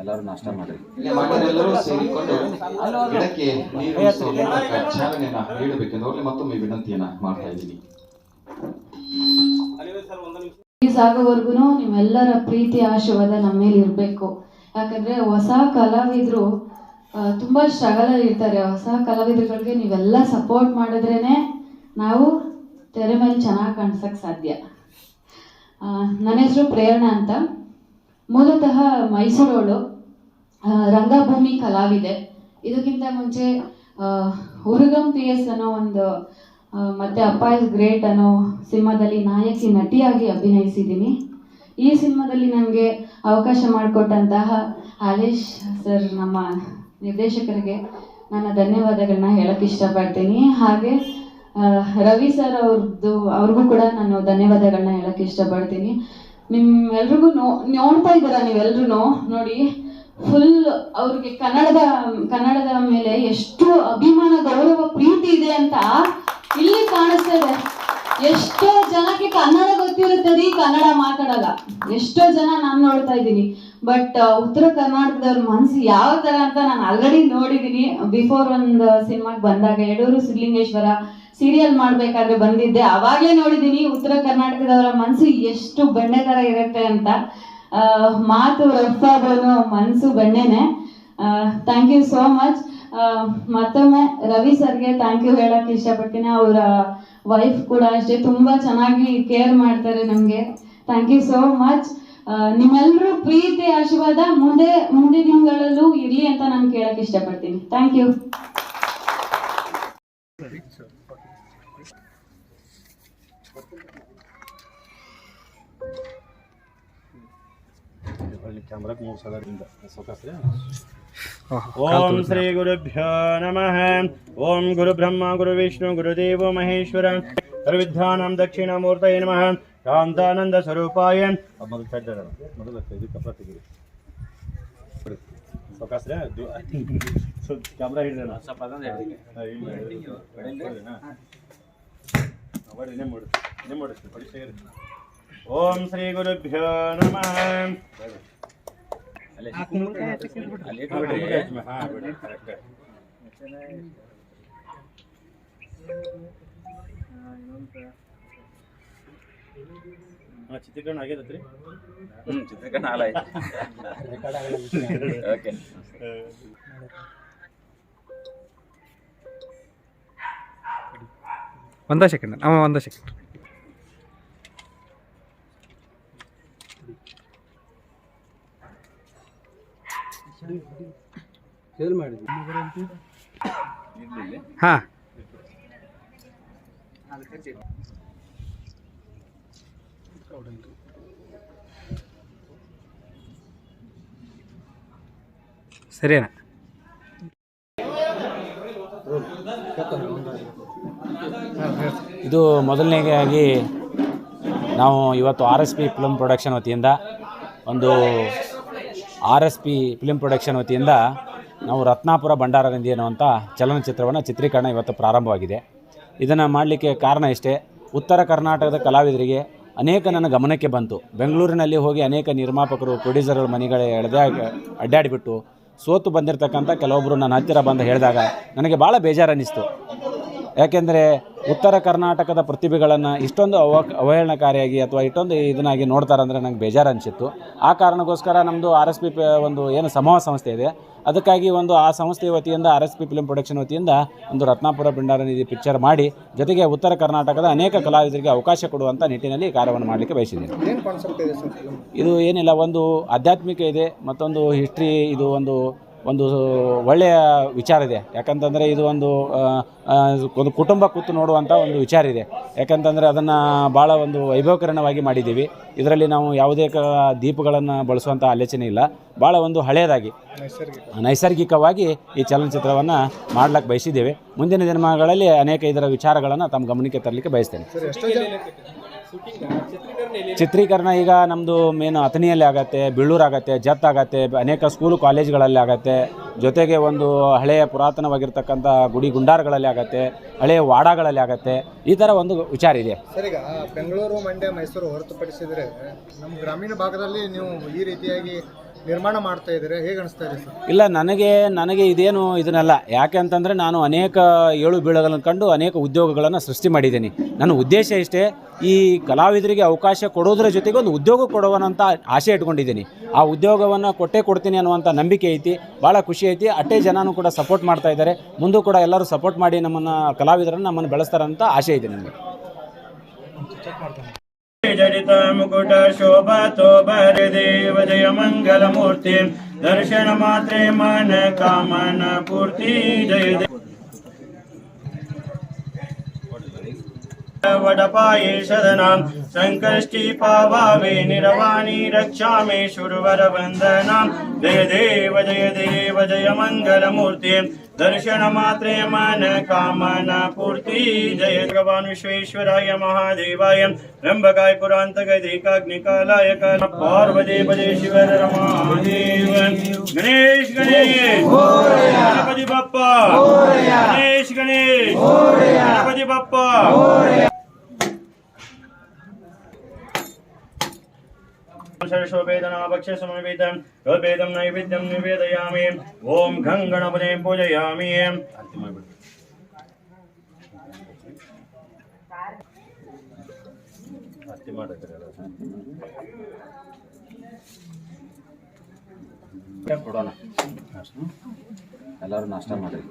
ಎಲ್ಲರೂ ನಾಷ್ಟ ಮಾಡ್ರಿ. ಎಲ್ಲರೂ ಸೇರಿಕೊಂಡು ಗಿಡಕ್ಕೆ ನೀರು ಉಣಿಸುವ ಮೂಲಕ ಚಾಲನೆಯನ್ನ ನೀಡಬೇಕೆಂದು ಅವರಲ್ಲಿ ಮತ್ತೊಮ್ಮೆ ವಿನಂತಿಯನ್ನ ಮಾಡ್ತಾ ಇದ್ದೀನಿ. ರಿಲೀಸ್ ಆಗೋವರೆಗೂ ನಿಮ್ಮೆಲ್ಲರ ಪ್ರೀತಿ ಆಶೀರ್ವಾದ ನಮ್ಮ ಮೇಲೆ ಇರಬೇಕು. ಯಾಕಂದ್ರೆ ಹೊಸ ಕಲಾವಿದರು ತುಂಬ ಸ್ಟ್ರಗಲ್ ಇರ್ತಾರೆ. ಹೊಸ ಕಲಾವಿದರುಗಳಿಗೆ ನೀವೆಲ್ಲ ಸಪೋರ್ಟ್ ಮಾಡಿದ್ರೇನೆ ನಾವು ತೆರೆ ಮೇಲೆ ಚೆನ್ನಾಗಿ ಕಾಣಿಸೋಕ್ಕೆ ಸಾಧ್ಯ. ನನ್ನ ಹೆಸರು ಪ್ರೇರಣಾ ಅಂತ. ಮೂಲತಃ ಮೈಸೂರವಳು ಆ, ರಂಗಭೂಮಿ ಕಲಾವಿದೆ. ಇದಕ್ಕಿಂತ ಮುಂಚೆ ಉರುಗಂ ಪಿ ಎಸ್ ಅನ್ನೋ ಒಂದು ಮತ್ತೆ ಅಪ್ಪ ಇಸ್ ಗ್ರೇಟ್ ಅನ್ನೋ ಸಿನಿಮಾದಲ್ಲಿ ನಾಯಕಿ ನಟಿಯಾಗಿ ಅಭಿನಯಿಸಿದ್ದೀನಿ. ಈ ಸಿನಿಮಾದಲ್ಲಿ ನನಗೆ ಅವಕಾಶ ಮಾಡಿಕೊಟ್ಟಂತಹ ಹಾಲೇಶ್ ಸರ್ ನಮ್ಮ ನಿರ್ದೇಶಕರಿಗೆ ನನ್ನ ಧನ್ಯವಾದಗಳನ್ನ ಹೇಳಕ್ಕೆ ಇಷ್ಟಪಡ್ತೀನಿ. ಹಾಗೆ ರವಿ ಸರ್ ಅವ್ರದ್ದು ಅವ್ರಿಗೂ ಕೂಡ ನಾನು ಧನ್ಯವಾದಗಳನ್ನ ಹೇಳಕ್ಕೆ ಇಷ್ಟಪಡ್ತೀನಿ. ನಿಮ್ಮೆಲ್ರಿಗೂ ನೋ, ನೋಡ್ತಾ ಇದ್ದೀರಾ ನೀವೆಲ್ರೂ ನೋಡಿ ಫುಲ್ ಅವ್ರಿಗೆ ಕನ್ನಡದ ಕನ್ನಡದ ಮೇಲೆ ಎಷ್ಟು ಅಭಿಮಾನ, ಗೌರವ, ಪ್ರೀತಿ ಇದೆ ಅಂತ ಇಲ್ಲಿ ಕಾಣಿಸ್ತಾ ಇದೆ. ಎಷ್ಟೋ ಜನಕ್ಕೆ ಕನ್ನಡ ಗೊತ್ತಿರುತ್ತದೆ ಕನ್ನಡ ಮಾತಾಡಲ್ಲ ಎಷ್ಟೋ ಜನ ನಾನು ನೋಡ್ತಾ ಇದ್ದೀನಿ. ಬಟ್ ಉತ್ತರ ಕರ್ನಾಟಕದವ್ರ ಮನಸ್ಸು ಯಾವ ತರ ಅಂತ ನಾನು ಆಲ್ರೆಡಿ ನೋಡಿದ್ದೀನಿ. ಬಿಫೋರ್ ಒಂದು ಸಿನಿಮಾಗೆ ಬಂದಾಗ, ಯಡೂರು ಸಿದ್ಲಿಂಗೇಶ್ವರ ಸೀರಿಯಲ್ ಮಾಡ್ಬೇಕಾದ್ರೆ ಬಂದಿದ್ದೆ. ಅವಾಗಲೇ ನೋಡಿದೀನಿ, ಉತ್ತರ ಕರ್ನಾಟಕದವರ ಮನ್ಸು ಎಷ್ಟು ಬೆಣ್ಣೆ ತರ ಇರುತ್ತೆ ಅಂತ. ಮಾತು ರಫ್ ಮನ್ಸು ಬೆಣ್ಣೆನೆ. ಥ್ಯಾಂಕ್ ಯು ಸೋ ಮಚ್ ಮತ್ತೊಮ್ಮೆ ರವಿ ಸರ್ಗೆ ಥ್ಯಾಂಕ್ ಯು ಹೇಳಕ್ ಇಷ್ಟಪಡ್ತೀನಿ. ಅವರ ವೈಫ್ ಕೂಡ ಅಷ್ಟೇ ತುಂಬಾ ಚೆನ್ನಾಗಿ ಕೇರ್ ಮಾಡ್ತಾರೆ ನಮಗೆ. ಥ್ಯಾಂಕ್ ಯು ಸೋ ಮಚ್ ನಿಮ್ಮೆಲ್ಲರೂ ಪ್ರೀತಿ, ಆಶೀರ್ವಾದ ಮುಂದೆ ಮುಂದೆ ದಿನಗಳಲ್ಲೂ ಇರಲಿ ಅಂತ ನಾನು ಕೇಳಕ್ ಇಷ್ಟಪಡ್ತೀನಿ. ಥ್ಯಾಂಕ್ ಯು ಓಂ ಶ್ರೀ ಗುರುಭ್ಯೋ ನಮಃ. ಓಂ ಗುರು ಬ್ರಹ್ಮ ಗುರು ವಿಷ್ಣು ಗುರುದೇವ ಮಹೇಶ್ವರ. ದಕ್ಷಿಣ ದಕ್ಷಿಣಾಮೂರ್ತಯೇ ನಮಃ. ಶಾಂತಾನಂದ ಸ್ವರೂಪಾಯ. ಮೊದಲು ಮೊದಲು ಕಪ್ಪ ಇದು ಕಪ ತೆಗೀರಿ ಸೊಕಾಸ್ರೆ ಕ್ಯಾಮ್ರಾ ಹಿಡಿದ ಓಂ ಶ್ರೀ ಗುರುಭ್ಯೋ ನಮಃ ಹಾ ಬಿಡಿ ಕರೆಕ್ಟ್ ಹಾ ಚಿತ್ರೀಕರಣ ಆಗೈತತ್ರಿ ಹ್ಮ್ ಚಿತ್ರಕರಣ ಹಾಲ ಓಕೆ ಒಂದೇ ಸೆಕೆಂಡ್ ಅವ ಒಂದೇ ಸೆಕೆಂಡ್ ಹಾಂ. ಸರಿನಾ? ಇದು ಮೊದಲನೇದಾಗಿ ನಾವು ಇವತ್ತು R S P film production ವತಿಯಿಂದ ಒಂದು R S P film production ವತಿಯಿಂದ ನಾವು ರತ್ನಾಪುರ ಭಂಡಾರಗಂದಿ ಅನ್ನುವಂಥ ಚಲನಚಿತ್ರವನ್ನು ಚಿತ್ರೀಕರಣ ಇವತ್ತು ಪ್ರಾರಂಭವಾಗಿದೆ. ಇದನ್ನು ಮಾಡಲಿಕ್ಕೆ ಕಾರಣ ಇಷ್ಟೇ. ಉತ್ತರ ಕರ್ನಾಟಕದ ಕಲಾವಿದರಿಗೆ ಅನೇಕ ನನ್ನ ಗಮನಕ್ಕೆ ಬಂತು. ಬೆಂಗಳೂರಿನಲ್ಲಿ ಹೋಗಿ ಅನೇಕ ನಿರ್ಮಾಪಕರು ಪ್ರೊಡ್ಯೂಸರ್ಗಳ ಮನೆಗಳೇ ಎಳೆದ ಅಡ್ಡಾಡಿಬಿಟ್ಟು ಸೋತು ಬಂದಿರತಕ್ಕಂಥ ಕೆಲವೊಬ್ಬರು ನನ್ನ ಹತ್ತಿರ ಬಂದು ಹೇಳಿದಾಗ ನನಗೆ ಭಾಳ ಬೇಜಾರು ಅನ್ನಿಸ್ತು ಯಾಕೆಂದರೆ ಉತ್ತರ ಕರ್ನಾಟಕದ ಪ್ರತಿಭೆಗಳನ್ನು ಇಷ್ಟೊಂದು ಅವ ಅವಹೇಳನಕಾರಿಯಾಗಿ ಅಥವಾ ಇಷ್ಟೊಂದು ಇದನ್ನಾಗಿ ನೋಡ್ತಾರೆ ಅಂದರೆ ನಂಗೆ ಬೇಜಾರು ಅನಿಸಿತ್ತು. ಆ ಕಾರಣಕ್ಕೋಸ್ಕರ ನಮ್ಮದು ಆರ್ ಎಸ್ ಪಿ ಒಂದು ಏನು ಸಮೂಹ ಸಂಸ್ಥೆ ಇದೆ. ಅದಕ್ಕಾಗಿ ಒಂದು ಆ ಸಂಸ್ಥೆ ವತಿಯಿಂದ R S P film production ವತಿಯಿಂದ ಒಂದು ರತ್ನಾಪುರ ಭಂಡಾರ ನಿಧಿ ಪಿಕ್ಚರ್ ಮಾಡಿ ಜೊತೆಗೆ ಉತ್ತರ ಕರ್ನಾಟಕದ ಅನೇಕ ಕಲಾವಿದರಿಗೆ ಅವಕಾಶ ಕೊಡುವಂಥ ನಿಟ್ಟಿನಲ್ಲಿ ಕಾರ್ಯವನ್ನು ಮಾಡಲಿಕ್ಕೆ ಬಯಸಿದ್ದೀನಿ. ಇದು ಏನಿಲ್ಲ ಒಂದು ಆಧ್ಯಾತ್ಮಿಕ ಇದೆ ಮತ್ತೊಂದು ಹಿಸ್ಟ್ರಿ ಇದು ಒಂದು ಒಂದು ಒಳ್ಳೆಯ ವಿಚಾರ ಇದೆ. ಯಾಕಂತಂದರೆ ಇದು ಒಂದು ಒಂದು ಕುಟುಂಬ ಕೂತು ನೋಡುವಂಥ ಒಂದು ವಿಚಾರ ಇದೆ. ಯಾಕಂತಂದರೆ ಅದನ್ನು ಭಾಳ ಒಂದು ವೈಭವಕರಣವಾಗಿ ಮಾಡಿದ್ದೀವಿ. ಇದರಲ್ಲಿ ನಾವು ಯಾವುದೇ ಕ, ದೀಪಗಳನ್ನು ಬಳಸುವಂಥ ಆಲೋಚನೆ ಇಲ್ಲ. ಭಾಳ ಒಂದು ಹಳೆಯದಾಗಿ ನೈಸರ್ಗಿಕವಾಗಿ ಈ ಚಲನಚಿತ್ರವನ್ನು ಮಾಡ್ಲಿಕ್ಕೆ ಬಯಸಿದ್ದೇವೆ. ಮುಂದಿನ ದಿನಮಾನಗಳಲ್ಲಿ ಅನೇಕ ಇದರ ವಿಚಾರಗಳನ್ನು ತಮ್ಮ ಗಮನಕ್ಕೆ ತರಲಿಕ್ಕೆ ಬಯಸ್ತೇನೆ. ಚಿತ್ರೀಕರಣ ಈಗ ನಮ್ಮದು ಮೇನ್ ಅಥಣಿಯಲ್ಲಿ ಆಗತ್ತೆ, ಬೀಳೂರು ಆಗತ್ತೆ, ಜತ್ ಆಗತ್ತೆ, ಅನೇಕ ಸ್ಕೂಲು ಕಾಲೇಜ್ಗಳಲ್ಲಿ ಆಗತ್ತೆ. ಜೊತೆಗೆ ಒಂದು ಹಳೆಯ ಪುರಾತನವಾಗಿರ್ತಕ್ಕಂಥ ಗುಡಿ ಗುಂಡಾರಗಳಲ್ಲಿ ಆಗತ್ತೆ, ಹಳೆಯ ವಾಡಗಳಲ್ಲಿ ಆಗತ್ತೆ. ಈ ಥರ ಒಂದು ವಿಚಾರ ಇದೆ. ಸರ್ ಬೆಂಗಳೂರು, ಮಂಡ್ಯ, ಮೈಸೂರು ಹೊರತುಪಡಿಸಿದರೆ ನಮ್ಮ ಗ್ರಾಮೀಣ ಭಾಗದಲ್ಲಿ ನೀವು ಈ ರೀತಿಯಾಗಿ ನಿರ್ಮಾಣ ಮಾಡ್ತಾ ಇದ್ದಾರೆ? ಹೇಗೆ ಅನಿಸ್ತಾ ಇದೆ ಸರ್? ಇಲ್ಲ, ನನಗೆ ನನಗೆ ಇದೇನು ಇದನ್ನೆಲ್ಲ. ಯಾಕೆ ಅಂತಂದರೆ ನಾನು ಅನೇಕ ಏಳು ಬೀಳುಗಳನ್ನು ಕಂಡು ಅನೇಕ ಉದ್ಯೋಗಗಳನ್ನು ಸೃಷ್ಟಿ ಮಾಡಿದ್ದೀನಿ. ನನ್ನ ಉದ್ದೇಶ ಇಷ್ಟೇ, ಈ ಕಲಾವಿದರಿಗೆ ಅವಕಾಶ ಕೊಡೋದ್ರ ಜೊತೆಗೆ ಒಂದು ಉದ್ಯೋಗ ಕೊಡುವನಂತ ಆಸೆ ಇಟ್ಕೊಂಡಿದ್ದೀನಿ. ಆ ಉದ್ಯೋಗವನ್ನು ಕೊಟ್ಟೇ ಕೊಡ್ತೀನಿ ಅನ್ನುವಂಥ ನಂಬಿಕೆ ಐತಿ ಭಾಳ ಖುಷಿ ಐತಿ. ಅಟ್ಟೆ ಜನನೂ ಕೂಡ ಸಪೋರ್ಟ್ ಮಾಡ್ತಾ ಇದ್ದಾರೆ. ಮುಂದೂ ಕೂಡ ಎಲ್ಲರೂ ಸಪೋರ್ಟ್ ಮಾಡಿ ನಮ್ಮನ್ನು, ಕಲಾವಿದರನ್ನು ನಮ್ಮನ್ನು ಬೆಳೆಸ್ತಾರಂತ ಆಸೆ ಇದೆ ನನಗೆ. जडित मुकुट शोभतो भरदेव जय मङ्गलमूर्ति दर्शन मात्रे मन कामन पूर्ति जय वडपाये सदनां सङ्कष्टिपाभावे निरवाणि रक्षामि शुरवरवन्दनां जय देव जय देव जय मङ्गलमूर्तिम् दर्शनमात्रे मन कामना पूर्ति। जय भगवान विश्वेश्वराय महादेवाय। त्र्यम्बकाय पुरान्तगैकाग्निकालाय पार्वती पदे शिव रमादेव गणेश गणेश। गणपति बाप्पा। गणेश गणेश। गणपति बप्पा। शोभेदनाभक्ष्यसमवेदं तद्वेदं नैवेद्यं निवेदयामि ॐ घं गणपते पूजयामि ಕೊಡೋಣ ಎಲ್ಲರೂ ನಾಷ್ಟ ಮಾಡ್ರಿ